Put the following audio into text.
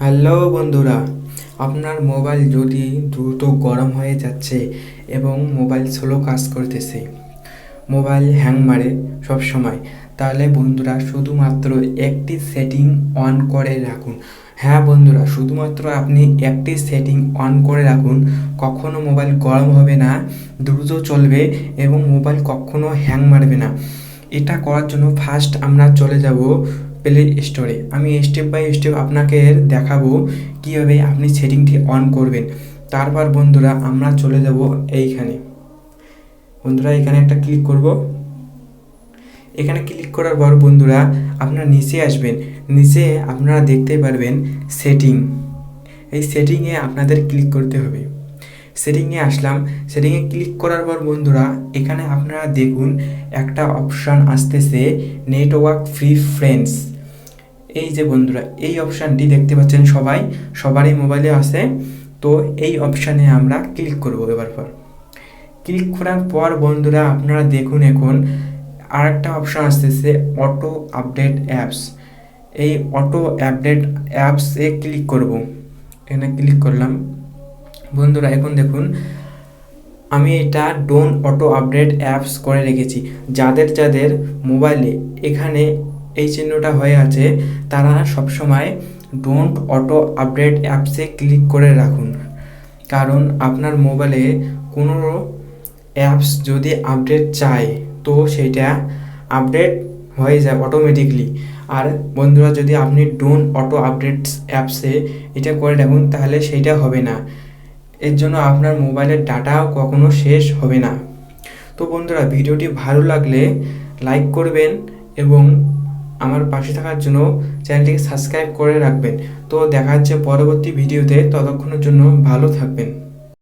Hello বন্ধুরা, আপনার mobile যদি দ্রুত গরম হয়ে যাচ্ছে এবং মোবাইল স্লো কাজ করতেছে, মোবাইল হ্যাং মারে সব সময়, তাহলে বন্ধুরা শুধুমাত্র একটি সেটিং অন করে রাখুন। হ্যাঁ বন্ধুরা, শুধুমাত্র আপনি একটি সেটিং অন করে রাখুন, কখনো মোবাইল গরম হবে না, দ্রুত চলবে এবং মোবাইল কখনো হ্যাং মারবে না। এটা করার জন্য ফার্স্ট আমরা চলে যাব প্লে স্টোরে আমি স্টেপ বাই স্টেপ আপনাকে দেখাবো কীভাবে আপনি সেটিংটি অন করবেন। তারপর বন্ধুরা আমরা চলে যাব এইখানে। বন্ধুরা এখানে একটা ক্লিক করব। এখানে ক্লিক করার পর বন্ধুরা আপনারা নিচে আসবেন। নিচে আপনারা দেখতে পারবেন সেটিং এই সেটিংয়ে আপনাদের ক্লিক করতে হবে। সেটিংয়ে আসলাম। সেটিংয়ে ক্লিক করার পর বন্ধুরা এখানে আপনারা দেখুন একটা অপশান আসতেছে নেটওয়ার্ক ফ্রি ফ্রেন্ডস এই যে বন্ধুরা, এই অপশানটি দেখতে পাচ্ছেন সবাই, সবারই মোবাইলে আছে। তো এই অপশানে আমরা ক্লিক করব এবার পর। ক্লিক করার পর বন্ধুরা, আপনারা দেখুন এখন, আরেকটা অপশান আসতেছে অটো আপডেট অ্যাপস এই অটো আপডেট অ্যাপসে ক্লিক করব। এখানে ক্লিক করলাম। বন্ধুরা, এখন দেখুন, আমি এটা ডোন অটো আপডেট অ্যাপস করে রেখেছি। যাদের যাদের মোবাইলে এখানে এই চিহ্নটা হয়ে আছে, তারা সবসময় ডোন্ট অটো আপডেট অ্যাপসে ক্লিক করে রাখুন। কারণ আপনার মোবাইলে কোনো অ্যাপস যদি আপডেট চায়, তো সেইটা আপডেট হয়ে যায় অটোমেটিকলি আর বন্ধুরা, যদি আপনি ডোন অটো আপডেটস অ্যাপসে এটা করে রাখুন, তাহলে সেইটা হবে না। এর জন্য আপনার মোবাইলের ডাটাও কখনো শেষ হবে না। তো বন্ধুরা, ভিডিওটি ভালো লাগলে লাইক করবেন এবং আমার পাশে থাকার জন্য চ্যানেলটিকে সাবস্ক্রাইব করে রাখবেন। তো দেখা হচ্ছে পরবর্তী ভিডিওতে। ততক্ষণের জন্য ভালো থাকবেন।